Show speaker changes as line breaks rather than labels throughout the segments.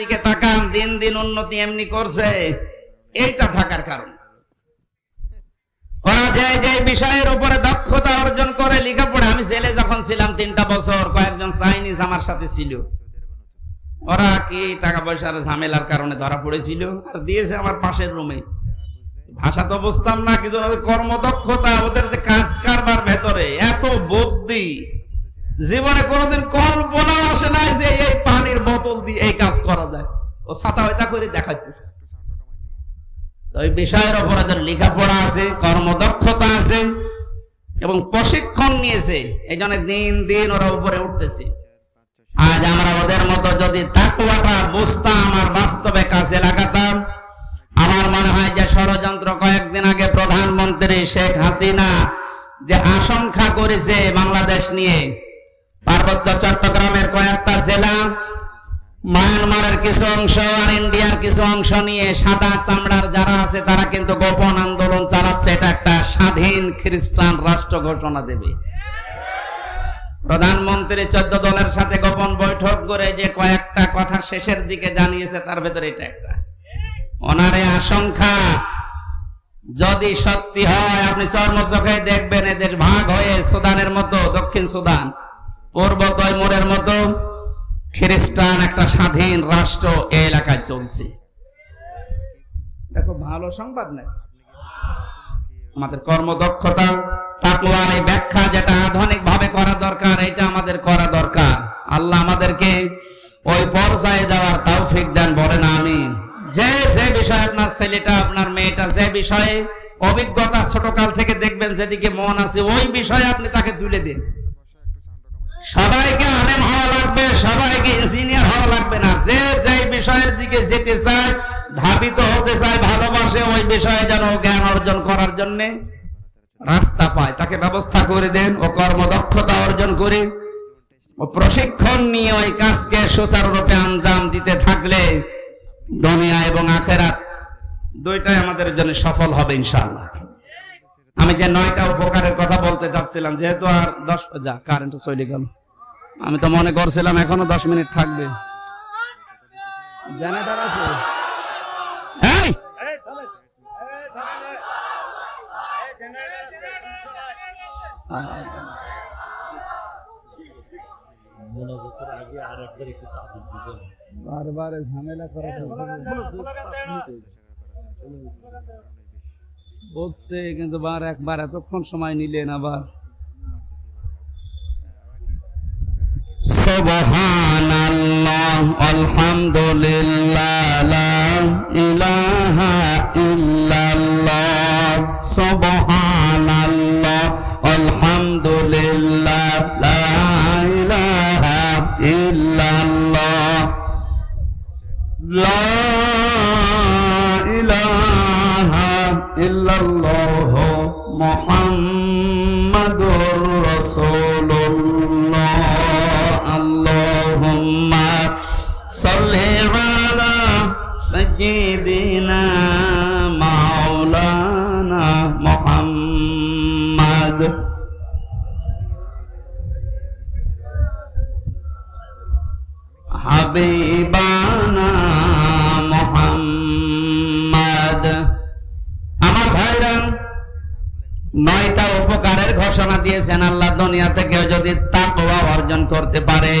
দিকে তাকান, দিন দিন উন্নতি এমনি করছে। এইটা থাকার কারণ। ওরা যে যে বিষয়ের উপরে দক্ষতা অর্জন করে লেখাপড়া, আমি জেলে যখন ছিলাম তিনটা বছর, কয়েকজন চাইনিজ আমার সাথে ছিল। ওরা কি টাকা পয়সার ঝামেলার কারণে ধরা পড়েছিল? আর দিয়েছে আমার পাশের রুমে ভাষা তো বুঝতাম না, কিন্তু কর্মদক্ষতা, ওদের যে কাজ কারবার ভেতরে, এত বুদ্ধি। জীবনে কোনোদিন কল্পনা আসে নাই যে এই পানির বোতল দিয়ে এই কাজ করা যায়। ও ছাতা হয়তা করে দেখাচ্ছে তো এই বিষয়ের উপর ওদের লেখাপড়া আছে, কর্মদক্ষতা আছে, এবং প্রশিক্ষণ নিয়েছে। এই জন্য দিন দিন ওরা উপরে উঠতেছে। আজ আমরা ওদের মতো যদি তাকুয়াটা বুঝতাম আর বাস্তবে কাজে লাগাতাম, আমার মনে হয় যে ষড়যন্ত্র কয়েকদিন আগে প্রধানমন্ত্রী শেখ হাসিনা যে আশঙ্কা করেছে বাংলাদেশ নিয়ে পার্বত্য চট্টগ্রামের কয়েকটা জেলা, মায়ানমারের কিছু অংশ আর ইন্ডিয়ার কিছু অংশ নিয়ে সাদা চামড়ার যারা আছে তারা কিন্তু গোপন আন্দোলন চালাচ্ছে। এটা একটা স্বাধীন খ্রিস্টান রাষ্ট্র ঘোষণা দেবে। প্রধানমন্ত্রী চোদ্দ দলের সাথে গোপন বৈঠক করে যে কয়েকটা কথা শেষের দিকে জানিয়েছে, তার ভেতরে এটা একটা। ওনারে আশঙ্কা, যদি সত্যি হয়, আপনি চর্মচোখে দেখবেন এদের ভাগ হয়ে সুদানের মতো দক্ষিণ সুদান। পূর্ব মতো খ্রিস্টান, একটা স্বাধীন রাষ্ট্র এই এলাকায় চলছে। দেখো, ভালো সংবাদ নেই। আমাদের কর্মদক্ষতা তাকুয়ার এই ব্যাখ্যা যেটা আধুনিক ভাবে করা দরকার, এটা আমাদের করা দরকার। আল্লাহ আমাদেরকে ওই পর্যায়ে যাওয়ার তৌফিক দেন, বলেন আমি যে যে বিষয়ে আপনার ছেলেটা, আপনার মেয়েটা, যে বিষয়ে অভিজ্ঞতা ছোটকাল থেকে দেখবেন, যেদিকে মন আছে, ওই বিষয়ে আপনি তাকে তুলে দিন। সবাইকে আলেম হওয়া লাগবে, সবাইকে ইঞ্জিনিয়ার হওয়া লাগবে না। যে যে বিষয়ের দিকে যেতে চায়, ধাবিত হতে চায়, ভালোবাসে ওই বিষয়ে যেন জ্ঞান অর্জন করার জন্য রাস্তা পায়। তাকে ব্যবস্থা করে দেন, ও কর্মদক্ষতা অর্জন করে, ও প্রশিক্ষণ নিয়ে ওই কাজকে সুচারুরূপে আঞ্জাম দিতে থাকলে দুনিয়া এবং আখেরাত দুইটাই আমাদের জন্য সফল হবে ইনশাআল্লাহ। আমি যে নয়টা উপকারের কথা বলতে চাচ্ছিলাম, যেহেতু আর দশ যা কারেন্ট চলে গেল। আমি তো মনে করছিলাম এখনও দশ মিনিট থাকবে। বারবার ঝামেলা করা। বলছে কিন্তু বার একবার এতক্ষণ সময় নিলেন আবার। সুবহানাল্লাহ ইল্লাল্লাহ মুহাম্মাদুর রাসূলুল্লাহ। আল্লাহুম্মা সাল্লি আলা সাইয়্যিদিনা মাওলানা মুহাম্মাদ। হাবিবানা ঘোষণা দিয়েছেন, আল্লাহ দুনিয়াতে কেউ যদি তাকওয়া অর্জন করতে পারে,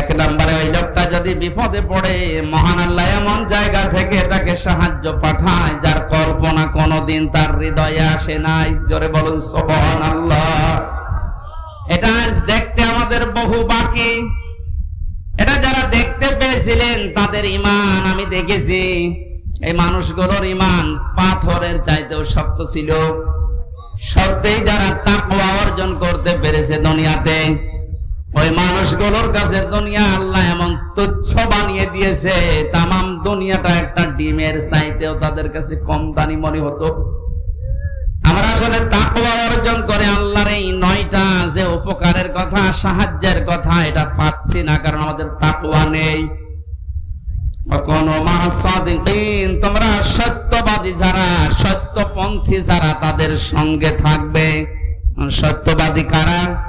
এক নম্বরে ওই লোকটা যদি বিপদে পড়ে, মহান আল্লাহ এমন জায়গা থেকে তাকে সাহায্য পাঠায়, যার কল্পনা কোনোদিন তার হৃদয়ে আসে নাই। জোরে বলুন সোবহান আল্লাহ এটা আজ দেখতে আমাদের বহু বাকি। এটা যারা দেখতে পেয়েছিলেন, তাদের ইমান আমি দেখেছি। এই মানুষগুলোর ইমান পাথরের চাইতেও শক্ত ছিল। সত্যিই যারা তাকওয়া অর্জন করতে পেরেছে দুনিয়াতে, ওই মানুষগুলোর কাছে দুনিয়া আল্লাহ এমন তুচ্ছ বানিয়ে দিয়েছে, তামাম দুনিয়াটা একটা ডিমের চাইতেও তাদের কাছে কম দানি মনে হতো। আমরা আসলে তাকওয়া অর্জন করে আল্লাহর এই নয়টা যে উপকারের কথা, সাহায্যের কথা, এটা পাচ্ছি না, কারণ আমাদের তাকওয়া নেই। তোমরা সত্যবাদী যারা, সত্যপন্থী যারা, তাদের সঙ্গে থাকবে। সত্যবাদী কারা?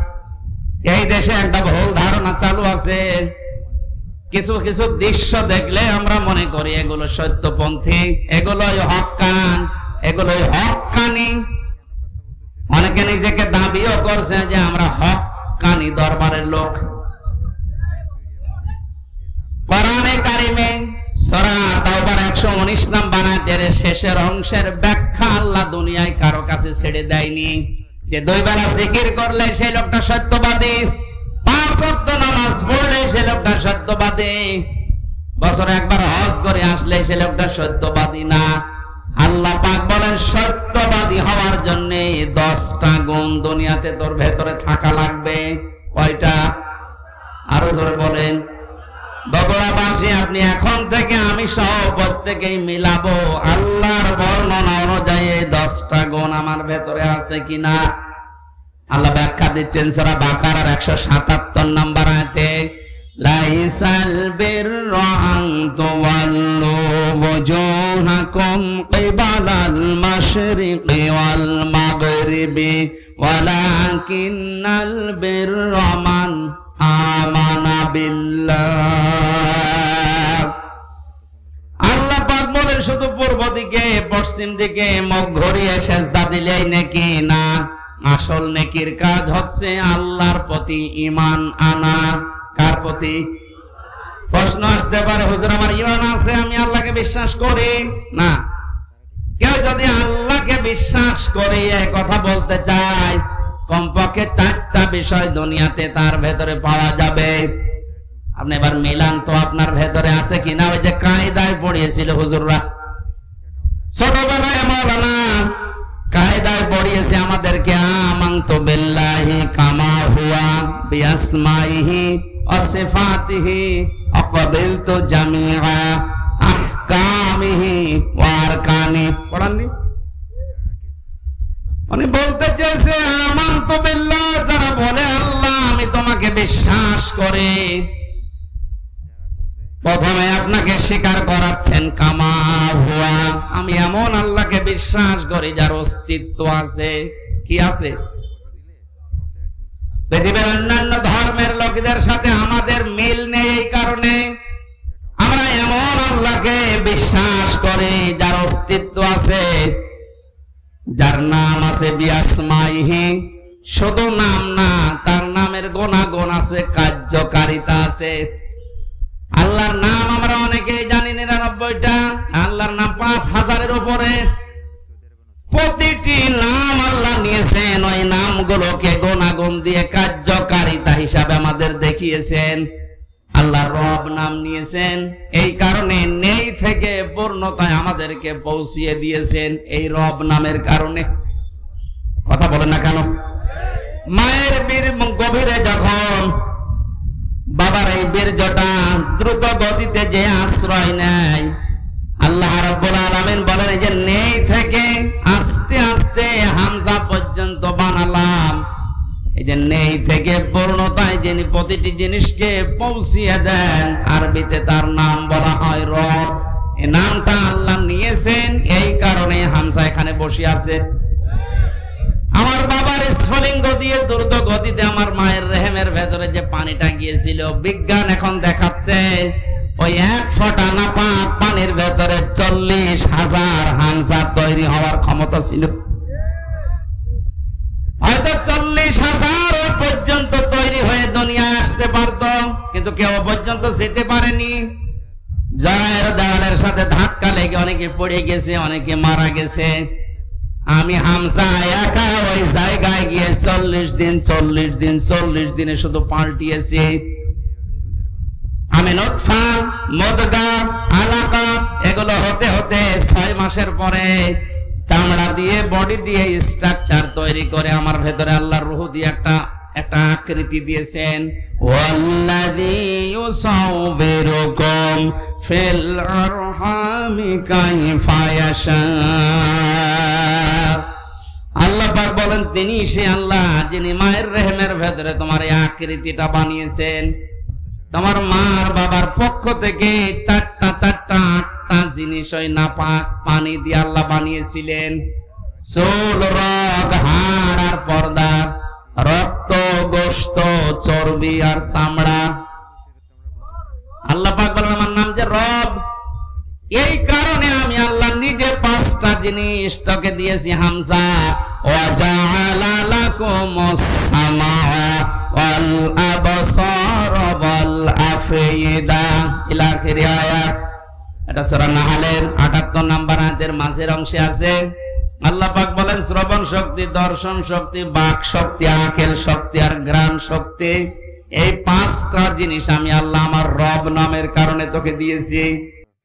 এই দেশে একটা ভুল ধারণা চালু আছে। কিছু কিছু দৃশ্য দেখলে আমরা মনে করি এগুলো সত্যপন্থী, এগুলোই হকান, এগুলোই হকানি। অনেকে নিজেকে দাবিও করছে যে আমরা হকানি দরবারের লোক। শেষের অংশের ব্যাখ্যা আল্লাহ দুনিয়ায় কারও কাছে ছেড়ে দেয়নি। যে দুই বেলা জিকির করলে সেই লোকটা সত্যবাদী, পাঁচ ওয়াক্ত নামাজ পড়লে লোকটা সত্যবাদী, বছরে একবার হজ করে আসলে সে লোকটা সত্যবাদী না। আল্লাহ পাক বলেন, সত্যবাদী হওয়ার জন্য দশটা গুণ দুনিয়াতে তোর ভেতরে থাকা লাগবে। কয়টা? আরও জোরে বলেন। বগুড়াবাসী আপনি এখন থেকে আমি সহ প্রত্যেকেই মিলাবো। আল্লাহর বর্ণনা অনুযায়ী দশটা গুণ আমার ভেতরে আছে কিনা? আল্লাহ ব্যাখ্যা দিচ্ছেন সারা বাকারার একশো সাতাত্তর নাম্বার আয়তে, লাইসাল বিররা তুওয়াল্লু ওয়াজুহাকুম কিবালাল মাশরিকি ওয়াল মাগরিবি, ওয়ালাকিন্নাল আল্লাহ শুধু পূর্ব দিকে, পশ্চিম দিকে সেজদা দিলেই নাকি না? আসল নেকির কাজ হচ্ছে আল্লাহর প্রতি ইমান আনা। কার প্রতি? প্রশ্ন আসতে পারে, হুজুর, আমার ইমান আছে, আমি আল্লাহকে বিশ্বাস করি? না। কেউ যদি আল্লাহকে বিশ্বাস করি কথা বলতে চায় কমপক্ষে চারটা বিষয় দুনিয়াতে তার ভেতরে পাওয়া যাবে। আপনি এবার মিলান তো আপনার ভেতরে আছে কিনা? ওই যে কায়দায় পড়িয়েছিল হুজুররা। আমাদেরকে ওয়া পড়াননি? উনি বলতে চেয়েছে আমান্ত বিল্লাহ যারা বলে, আল্লাহ, আমি তোমাকে বিশ্বাস করি। প্রথমে আপনাকে স্বীকার করাচ্ছেন কামা হুয়া, আমি এমন আল্লাহকে বিশ্বাস করি, যার অস্তিত্ব আছে। কি আছে? পৃথিবীর অন্যান্য ধর্মের লোকদের সাথে আমাদের মিল নেই এই কারণে। আমরা এমন আল্লাহকে বিশ্বাস করি, যার অস্তিত্ব আছে। যার নাম আছে বিয়াসমাইহি। শুধু নাম না, তার নামের গুণাগুণ আছে, কার্যকারিতা আছে। আল্লাহর নাম আমরা অনেকেই জানি নিরানব্বইটা। আল্লাহর নাম পাঁচ হাজারের উপরে। প্রতিটি নাম আল্লাহ নিয়েছেন, ওই নামগুলোকে গুণাগুণ দিয়ে কার্যকারিতা হিসাবে আমাদের দেখিয়েছেন। আল্লাহ রব নাম নিয়েছেন। এই কারণে নেই থেকে পূর্ণতায় আমাদেরকে পৌঁছিয়ে দিয়েছেন এই রব নামের কারণে। কথা বলেন না কেন? মায়ের বীর গভীরে যখন বাবার এই বীর্যটা দ্রুত গতিতে যে আশ্রয় নেয়, আল্লাহ রাব্বুল আলামিন বলেন, এই যে নেই থেকে আস্তে আস্তে হামজা পর্যন্ত বানালাম। এই যে নেই থেকে পূর্ণতায় যিনি প্রতিটি জিনিসকে পৌঁছিয়ে দেন, আরবিতে তার নাম বলা হয় রব। এই নামটা আল্লাহ নিয়েছেন, এই কারণে হামজা এখানে বসে আছে। আমার বাবার স্ফলিঙ্গ দিয়ে দ্রুত গতিতে আমার মায়ের রেহেমের ভেতরে যে পানিটা গিয়েছিল, বিজ্ঞান এখন দেখাচ্ছে, ওই এক ফোঁটা নাপাক পানির ভেতরে চল্লিশ হাজার হামসা তৈরি হওয়ার ক্ষমতা ছিল। হয়তো চল্লিশ হাজার কিন্তু কেউ পর্যন্ত যেতে পারেনি। জয়ের দেওয়ালের সাথে ধাক্কা লেগে অনেকে পড়ে গেছে, অনেকে মারা গেছে। আমি হামসা একা ওই জায়গায় গিয়ে চল্লিশ দিন চল্লিশ দিন, চল্লিশ দিনে শুধু পাল্টিয়েছি। আমি নোটফা মদগা, আলাকা, এগুলো হতে হতে ছয় মাসের পরে চামড়া দিয়ে বডি দিয়ে স্ট্রাকচার তৈরি করে আমার ভেতরে আল্লাহর রুহ দিয়ে একটা একটা আকৃতি দিয়েছেন আল্লাহ বলেন, তিনি সে আল্লাহ যিনি মায়ের রেহেমের ভেতরে তোমার এই আকৃতিটা বানিয়েছেন। তোমার মার বাবার পক্ষ থেকে চারটা চারটা, আটটা জিনিস ওই নাপাক পানি দিয়ে আল্লাহ বানিয়েছিলেন। চুল রগ চর্বি আর চামড়া। আল্লাহ পাক বলেন, আমার নাম যে রব, এই কারণে আমি আল্লাহ নিজে পাঁচটা জিনিস তোকে দিয়েছি, হামজা। ওয়াজাআলা লাকুমুস সামাআ ওয়াল আবসার ওয়াল আফইদা। ইলা আখিরি আয়াত। এটা সূরা নাহলের 78 নাম্বার আয়াতের মাঝের অংশে আছে। আল্লাহ পাক বলেন, শ্রবণ শক্তি, দর্শন শক্তি, বাক শক্তি, আকেল শক্তি আর গ্রাণ শক্তি। এই পাঁচটা জিনিস আমি আল্লাহ আমার রব নামের কারণে তোকে দিয়েছি।